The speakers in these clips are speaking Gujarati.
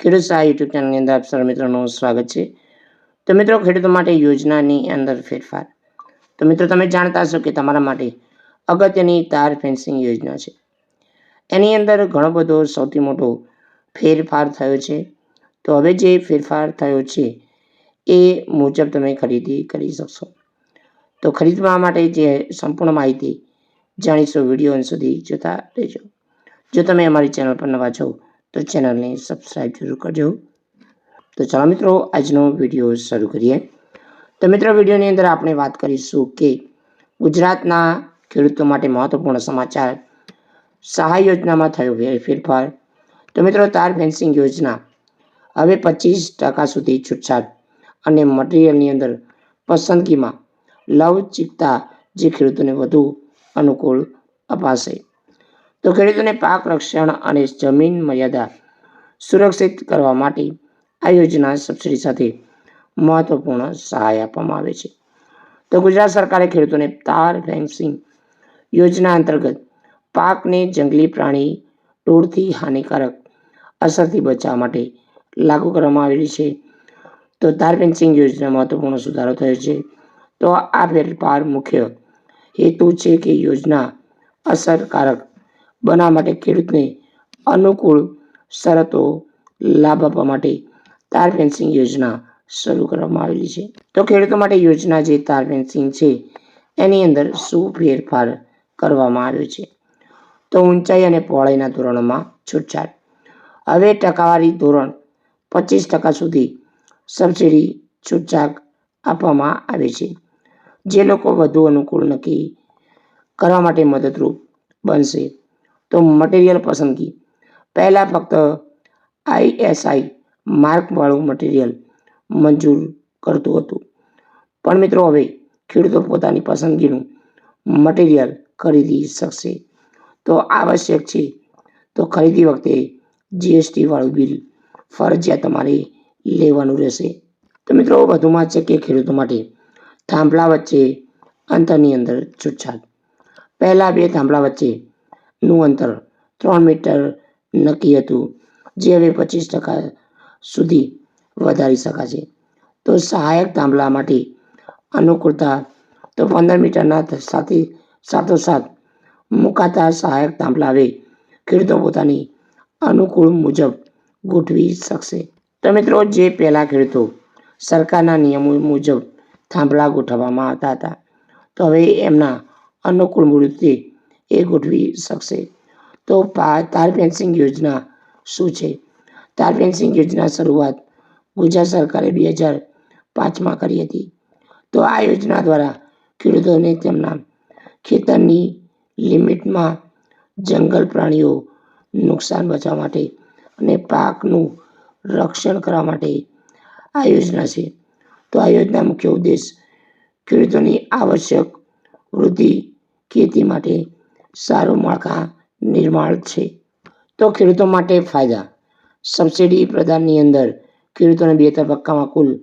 ખેડૂત સહાય યુટ્યુબ ચેનલની અંદર આપ સર મિત્રોનું સ્વાગત છે. તો મિત્રો, ખેડૂતો માટે યોજનાની અંદર ફેરફાર. તો મિત્રો, તમે જાણતા હશો કે તમારા માટે અગત્યની તાર ફેન્સિંગ યોજના છે. એની અંદર ઘણો બધો સૌથી મોટો ફેરફાર થયો છે. તો હવે જે ફેરફાર થયો છે, એ મુજબ તમે ખરીદી કરી શકશો. તો ખરીદવા માટે જે સંપૂર્ણ માહિતી જાણીશું, વીડિયો અંત સુધી જોતા રહેજો. જો તમે અમારી ચેનલ પર નવા છો તો ચેનલને સબસ્ક્રાઈબ જરૂર કરજો. તો ચાલો મિત્રો, આજનો વીડિયો શરૂ કરીએ. તો મિત્રો, વિડીયોની અંદર આપણે વાત કરીશું કે ગુજરાતના ખેડૂતો માટે મહત્વપૂર્ણ સમાચાર, સહાય યોજનામાં થયો ફેરફાર. તો મિત્રો, તાર ફેન્સિંગ યોજના. હવે પચીસ ટકા સુધી છૂટછાટ અને મટીરિયલની અંદર પસંદગીમાં લવચિકતા જે ખેડૂતોને વધુ અનુકૂળ અપાશે. તો ખેડૂતોને પાક રક્ષણ અને જમીન મર્યાદા સુરક્ષિત કરવા માટે આ યોજના સબસિડી સાથે મહત્વપૂર્ણ સહાય આપવામાં આવે છે. તો ગુજરાત સરકારે ખેડૂતોને તાર ફેન્સિંગ યોજના અંતર્ગત પાકને જંગલી પ્રાણી ટોળથી હાનિકારક અસરથી બચાવવા માટે લાગુ કરવામાં આવેલી છે. તો તાર ફેન્સિંગ યોજના મહત્વપૂર્ણ સુધારો થયો છે. તો આ ફેરફાર મુખ્ય હેતુ છે કે યોજના અસરકારક બનાવવા માટે ખેડૂતને અનુકૂળ શરતો લાભ આપવા માટે તાર ફેન્સિંગ યોજના શરૂ કરવામાં આવેલી છે. તો ખેડૂતો માટે યોજના જે તાર ફેન્સિંગ છે, એની અંદર શું ફેરફાર કરવામાં આવ્યો છે? તો ઊંચાઈ અને પહોળાઈના ધોરણોમાં છૂટછાટ. હવે ટકાવારી ધોરણ પચીસ ટકા સુધી સબસિડી છૂટછાટ આપવામાં આવે છે. જે લોકો વધુ અનુકૂળ નક્કી કરવા માટે મદદરૂપ બનશે. તો મટીરિયલ પસંદગી. પહેલાં ફક્ત આઈએસઆઈ માર્કવાળું મટીરિયલ મંજૂર કરતું હતું. પણ મિત્રો હવે ખેડૂતો પોતાની પસંદગીનું મટીરિયલ ખરીદી શકશે. તો આવશ્યક છે તો ખરીદી વખતે જીએસટીવાળું બિલ ફરજિયાત તમારે લેવાનું રહેશે. તો મિત્રો વધુમાં છે કે ખેડૂતો માટે થાંભલા વચ્ચે અંતરની અંદર છૂટછાટ. પહેલાં બે થાંભલા વચ્ચેનું અંતર ત્રણ મીટર નક્કી હતું, જે હવે પચીસ ટકા સુધી વધારી શકાશે. તો સહાયક થાંભલા માટે અનુકૂળતા તો પંદર મીટરના સાથે, સાથોસાથ મુકાતા સહાયક થાંભલા હવે ખેડૂતો પોતાની અનુકૂળ મુજબ ગોઠવી શકશે. તો મિત્રો, જે પહેલાં ખેડૂતો સરકારના નિયમો મુજબ થાંભલા ગોઠવવામાં આવતા હતા, તો હવે એમના અનુકૂળ રીતે એ ગોઠવી શકશે. તો તાર ફેન્સિંગ યોજના શું છે? તાર ફેન્સિંગ યોજના શરૂઆત ગુજરાત સરકારે બે હજાર પાંચમાં કરી હતી. તો આ યોજના દ્વારા ખેડૂતોને તેમના ખેતરની લિમિટમાં જંગલ પ્રાણીઓ નુકસાન બચાવવા માટે અને પાકનું રક્ષણ કરવા માટે આ યોજના છે. તો આ યોજના મુખ્ય ઉદ્દેશ ખેડૂતોની આવશ્યક વૃદ્ધિ ખેતી માટે સારું માળખા નિર્માણ છે. તો ખેડૂતો માટે ફાયદા. સબસિડી પ્રદાનની અંદર ખેડૂતોને બે તબક્કામાં કુલ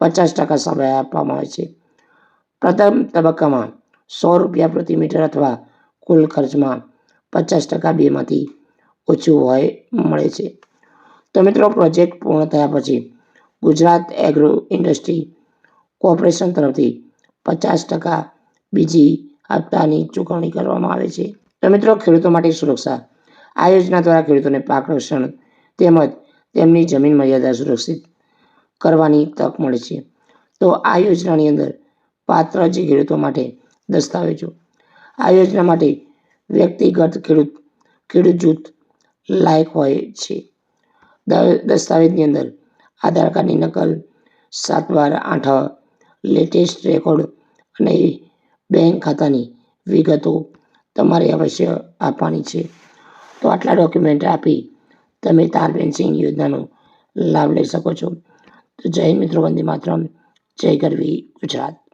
પચાસ ટકા સહાય આપવામાં આવે છે. પ્રથમ તબક્કામાં સો રૂપિયા પ્રતિ મીટર અથવા કુલ ખર્ચમાં પચાસ ટકા બેમાંથી ઓછું હોય મળે છે. તો મિત્રો, પ્રોજેક્ટ પૂર્ણ થયા પછી ગુજરાત એગ્રો ઇન્ડસ્ટ્રી કોર્પોરેશન તરફથી પચાસ ટકા બીજી હપ્તાની ચૂકવણી કરવામાં આવે છે. તો મિત્રો, ખેડૂતો માટે સુરક્ષા. આ યોજના દ્વારા ખેડૂતોને પાક રક્ષણ તેમજ તેમની જમીન મર્યાદા સુરક્ષિત કરવાની તક મળે છે. તો આ યોજનાની અંદર પાત્ર જે ખેડૂતો માટે દસ્તાવેજો. આ યોજના માટે વ્યક્તિગત ખેડૂત ખેડૂત જૂથ લાયક હોય છે. દસ્તાવેજની અંદર આધાર કાર્ડની નકલ, સાત બાર આઠ, લેટેસ્ટ રેકોર્ડ અને બેંક ખાતાની વિગતો તમારે અવશ્ય આપવાની છે. તો આટલા ડોક્યુમેન્ટ આપી તમે તાર પેન્સિંગ યોજનાનો લાભ લઈ શકો છો. તો જય મિત્રો, વંદે માત્ર જય ગરવી ગુજરાત.